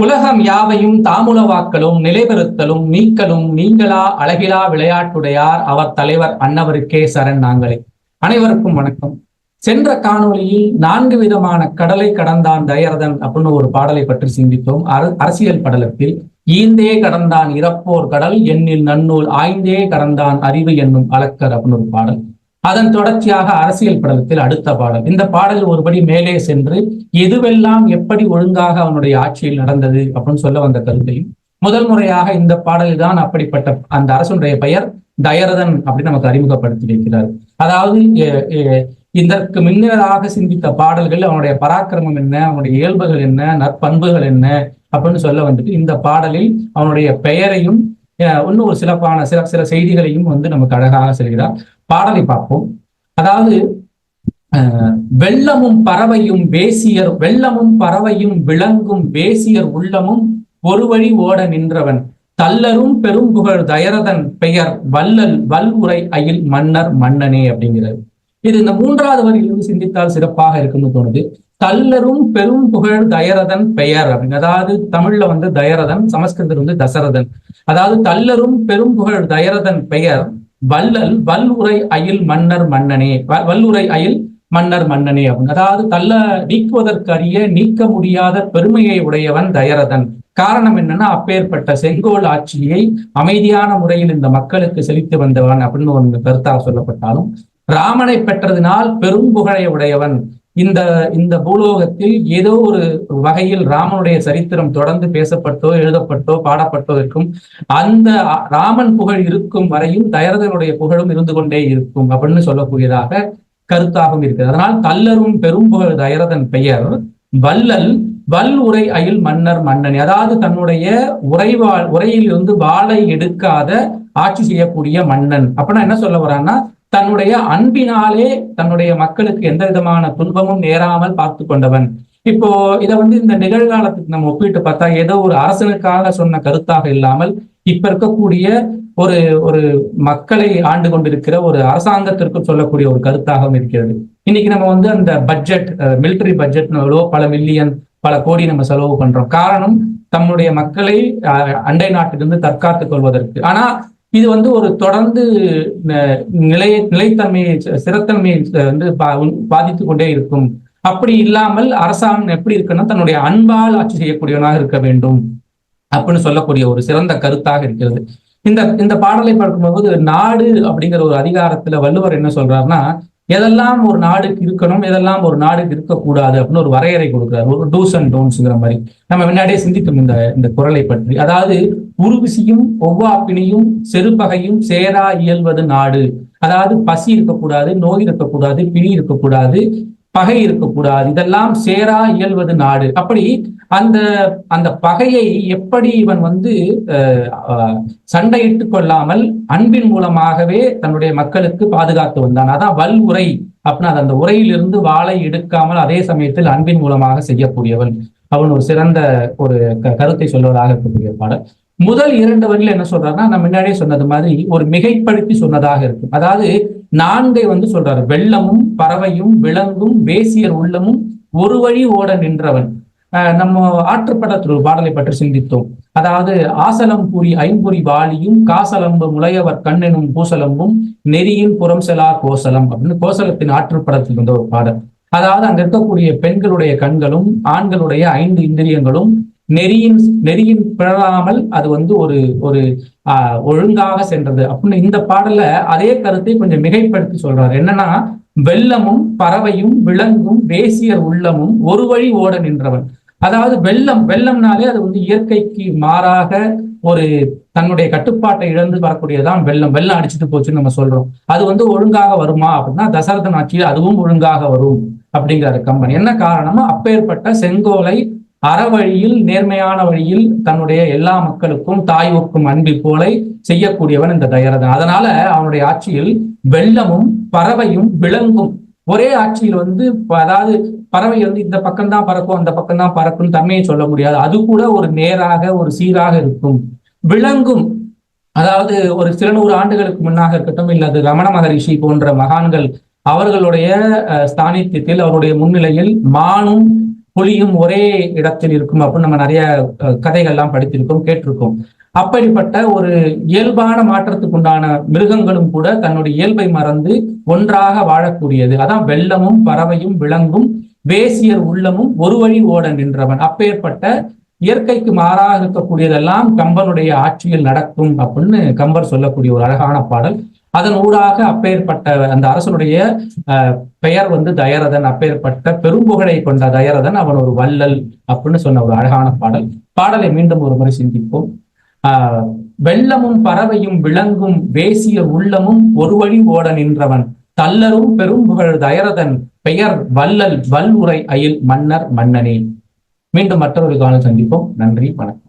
உலகம் யாவையும் தாமுலவாக்கலும் நிலைபெறுத்தலும் நீக்கலும் நீங்களா அழகிலா விளையாட்டுடையார் அவர் தலைவர் அன்னவருக்கே சரண் நாங்களே. அனைவருக்கும் வணக்கம். சென்ற காணொளியில் நான்கு விதமான கடலை கடந்தான் தயரதன் அப்படின்னு ஒரு பாடலை பற்றி சிந்தித்தோம். அர- அரசியல் படலத்தில் ஈந்தே கடந்தான் இறப்போர் கடல் எண்ணில் நன்னூல் ஆய்ந்தே கடந்தான் அறிவு என்னும் அலக்கர் அப்படின்னு ஒரு பாடல். அதன் தொடர்ச்சியாக அரசியல் படலத்தில் அடுத்த பாடல். இந்த பாடல் ஒருபடி மேலே சென்று எதுவெல்லாம் எப்படி ஒழுங்காக அவனுடைய ஆட்சியில் நடந்தது அப்படின்னு சொல்ல வந்த கருத்தையும் முதல் முறையாக இந்த பாடலில் தான் அப்படிப்பட்ட அந்த அரசனுடைய பெயர் தயரதன் அப்படின்னு நமக்கு அறிமுகப்படுத்தி வைக்கிறார் அதாவது இதற்கு முன்னராக சிந்தித்த பாடல்கள் அவனுடைய பராக்கிரமம் என்ன அவனுடைய இயல்புகள் என்ன நற்பண்புகள் என்ன அப்படின்னு சொல்ல வந்துட்டு இந்த பாடலில் அவனுடைய பெயரையும் அஹ், இன்னும் ஒரு சிறப்பான சில சில செய்திகளையும் வந்து நமக்கு அழகாக செல்கிறார். பாடலை பார்ப்போம். அதாவது வெள்ளமும் பறவையும் வேசியர் வெள்ளமும் பறவையும் விளங்கும் வேசியர் உள்ளமும் ஒரு வழி ஓட நின்றவன். தல்லரும் பெரும்புகழ் தயரதன் பெயர் வல்லல் வல் அயில் மன்னர் மன்னனே அப்படிங்கிறது இது இந்த மூன்றாவது வரியிலிருந்து சிந்தித்தால் சிறப்பாக இருக்கும்னு தோணுது. தல்லரும் பெரும் புகழ் தயரதன் பெயர் அப்படின்னு. அதாவது தமிழ்ல வந்து தயரதன் சமஸ்கிருதத்தில் வந்து தசரதன். அதாவது தல்லரும் பெரும் புகழ் தயரதன் பெயர் வல்லல் வல்லுரை அயில் மன்னர் மன்னனே வ- வல்லுரை அயில் மன்னர் மன்னனே அப்படின்னு அதாவது தள்ள நீக்குவதற்கரிய நீக்க முடியாத பெருமையை உடையவன் தயரதன். காரணம் என்னன்னா அப்பேற்பட்ட செங்கோல் ஆட்சியை அமைதியான முறையில் இந்த மக்களுக்கு செலுத்தி வந்தவன் அப்படின்னு ஒன்று கருத்தாக சொல்லப்பட்டாலும் ராமனை பெற்றதினால் பெரும் புகழை உடையவன் இந்த இந்த பூலோகத்தில் ஏதோ ஒரு வகையில் ராமனுடைய சரித்திரம் தொடர்ந்து பேசப்பட்டோ எழுதப்பட்டோ பாடப்பட்டோ இருக்கும். அந்த ராமன் புகழ் இருக்கும் வரையும் தயரதனுடைய புகழும் இருந்து கொண்டே இருக்கும் அப்படின்னு சொல்லக்கூடியதாக கருத்தாகவும் இருக்குது. அதனால் கல்லரும் பெரும் புகழ் தயரதன் பெயர். வல்லல் வல் உரை அயில் மன்னர் மன்னன். அதாவது தன்னுடைய உரைவாள் உரையில் இருந்து வாளை எடுக்காத ஆட்சி செய்யக்கூடிய மன்னன். அப்படின்னா என்ன சொல்ல வரான்னா தன்னுடைய அன்பினாலே தன்னுடைய மக்களுக்கு எந்த விதமான துன்பமும் நேராமல் பார்த்து கொண்டவன். இப்போ இதை வந்து இந்த நிகழ்காலத்துக்கு நம்ம ஒப்பிட்டு பார்த்தா ஏதோ ஒரு அரசனுக்காக சொன்ன கருத்தாக இல்லாமல் இப்ப இருக்கக்கூடிய ஒரு ஒரு மக்களை ஆண்டு கொண்டிருக்கிற ஒரு அரசாங்கத்திற்கு சொல்லக்கூடிய ஒரு கருத்தாகவும் இருக்கிறது. இன்னைக்கு நம்ம வந்து அந்த பட்ஜெட் மிலிட்டரி பட்ஜெட் பல மில்லியன் பல கோடி நம்ம செலவு பண்றோம். காரணம் தம்முடைய மக்களை அஹ், அண்டை நாட்டிலிருந்து தற்காத்துக் கொள்வதற்கு. ஆனா இது வந்து ஒரு தொடர்ந்து நிலை நிலைய நிலைத்தன்மையை சிறத்தன்மையை வந்து பா- பாதித்துக் கொண்டே இருக்கும். அப்படி இல்லாமல் அரசாங்கம் எப்படி இருக்குன்னா தன்னுடைய அன்பால் ஆட்சி செய்யக்கூடியவனாக இருக்க வேண்டும் அப்படின்னு சொல்லக்கூடிய ஒரு சிறந்த கருத்தாக இருக்கிறது. இந்த இந்த பாடலை பார்க்கும்போது நாடு அப்படிங்கிற ஒரு அதிகாரத்துல வள்ளுவர் என்ன சொல்றாருன்னா எதெல்லாம் ஒரு நாடுக்கு இருக்கணும் எதெல்லாம் ஒரு நாடுக்கு இருக்கக்கூடாது அப்படின்னு ஒரு வரையறை கொடுக்குறாரு. ஒரு டூஸ் அண்ட் டோன்ஸுங்கிற மாதிரி. நம்ம முன்னாடியே சிந்தித்தோம் இந்த இந்த குரலை பற்றி. அதாவது உருவிசியும் ஒவ்வாப்பினியும் செருப்பகையும் சேரா இயல்வது நாடு. அதாவது பசி இருக்கக்கூடாது நோய் இருக்கக்கூடாது பிணி இருக்கக்கூடாது பகை இருக்கக்கூடாது. இதெல்லாம் சேரா இயல்வது நாடு. அப்படி அந்த அந்த பகையை எப்படி இவன் வந்து அஹ், சண்டையிட்டுக் கொள்ளாமல் அன்பின் மூலமாகவே தன்னுடைய மக்களுக்கு பாதுகாத்து வந்தான். அதான் வல் உரை அப்படின்னா அது அந்த உரையிலிருந்து வாளை எடுக்காமல் அதே சமயத்தில் அன்பின் மூலமாக செய்யக்கூடியவன். அவன் ஒரு சிறந்த ஒரு க- கருத்தை சொல்வதாக இருக்கக்கூடிய பாடல். முதல் இரண்டு வரியில என்ன சொல்றாருன்னா நான் முன்னாடியே சொன்னது மாதிரி ஒரு மிகைப்படுத்தி சொன்னதாக இருக்கும். அதாவது நான்கை வந்து சொல்றாரு. வெள்ளமும் பறவையும் விலங்கும் வேசியர் உள்ளமும் ஒரு வழி ஓட நின்றவன். நம்ம ஆற்றுப்படத்தில் பாடலை பற்றி சிந்தித்தோம். அதாவது ஆசலம் புரி ஐம்புரி வாலியும் காசலம்பு முளையவர் கண்ணெனும் பூசலம்பும் நெறியின் புறம் செலா கோசலம் அப்படின்னு கோசலத்தின் ஆற்றுப்படத்தில் வந்த ஒரு பாடல். அதாவது அங்க இருக்கக்கூடிய பெண்களுடைய கண்களும் ஆண்களுடைய ஐந்து இந்திரியங்களும் நெறியின் நெறியின் பிழலாமல் அது வந்து ஒரு ஒரு ஆஹ் ஒழுங்காக சென்றது. அப்படின்னு இந்த பாடல்ல அதே கருத்தை கொஞ்சம் மிகைப்படுத்தி சொல்றாரு. என்னன்னா வெள்ளமும் பறவையும் விலங்கும் வேசியர் உள்ளமும் ஒரு வழி ஓட நின்றவன். அதாவது வெள்ளம் வெள்ளம்னாலே அது வந்து இயற்கைக்கு மாறாக ஒரு தன்னுடைய கட்டுப்பாட்டை இழந்து வரக்கூடியதான் வெள்ளம் வெள்ளம் அடிச்சுட்டு போச்சுன்னு நம்ம சொல்றோம். அது வந்து ஒழுங்காக வருமா அப்படின்னா தசரதன் ஆட்சியில் அதுவும் ஒழுங்காக வரும் அப்படிங்கிற கம்பெனி. என்ன காரணமா அப்பேற்பட்ட செங்கோலை அறவழியில் நேர்மையான வழியில் தன்னுடைய எல்லா மக்களுக்கும் தாய்வுக்கும் அன்பி போலை செய்யக்கூடியவன் இந்த தயரதன். அதனால அவனுடைய ஆட்சியில் வெள்ளமும் பறவையும் விலங்கும் ஒரே ஆட்சியில் வந்து அதாவது பறவை வந்து இந்த பக்கம்தான் பறக்கும் அந்த பக்கம்தான் பறக்கும் தன்மையை சொல்ல முடியாது. அது கூட ஒரு நேராக ஒரு சீராக இருக்கும். விலங்கும் அதாவது ஒரு சில நூறு ஆண்டுகளுக்கு முன்னாக இருக்கட்டும் இல்லது ரமண மகரிஷி போன்ற மகான்கள் அவர்களுடைய அஹ், ஸ்தானித்தியத்தில் அவருடைய முன்னிலையில் மானும் புலியும் ஒரே இடத்தில் இருக்கும் அப்படின்னு நம்ம நிறைய அஹ், கதைகள்லாம் படித்திருக்கோம் கேட்டிருக்கோம். அப்படிப்பட்ட ஒரு இயல்பான மாற்றத்துக்கு உண்டான மிருகங்களும் கூட தன்னுடைய இயல்பை மறந்து ஒன்றாக வாழக்கூடியது. அதான் வெள்ளமும் பறவையும் விலங்கும் வேசியர் உள்ளமும் ஒரு வழி ஓட நின்றவன். அப்பேற்பட்ட இயற்கைக்கு மாறாக இருக்கக்கூடியதெல்லாம் கம்பனுடைய ஆட்சியில் நடக்கும் அப்படின்னு கம்பர் சொல்லக்கூடிய ஒரு அழகான பாடல். அதன் ஊடாக அப்பேற்பட்ட அந்த அரசனுடைய அஹ், பெயர் வந்து தயரதன். அப்பேற்பட்ட பெரும்புகழை கொண்ட தயரதன் அவன் ஒரு வள்ளல் அப்படின்னு சொன்ன ஒரு அழகான பாடல். பாடலை மீண்டும் ஒரு முறை சிந்திப்போம். ஆஹ் வெள்ளமும் பறவையும் விளங்கும் வேசிய உள்ளமும் ஒரு வழி ஓட நின்றவன். தல்லரும் பெரும்புகழ் தயரதன் பெயர் வள்ளல் வல்லுரை அயில் மன்னர் மன்னனே. மீண்டும் மற்றொரு காலம் சந்திப்போம். நன்றி வணக்கம்.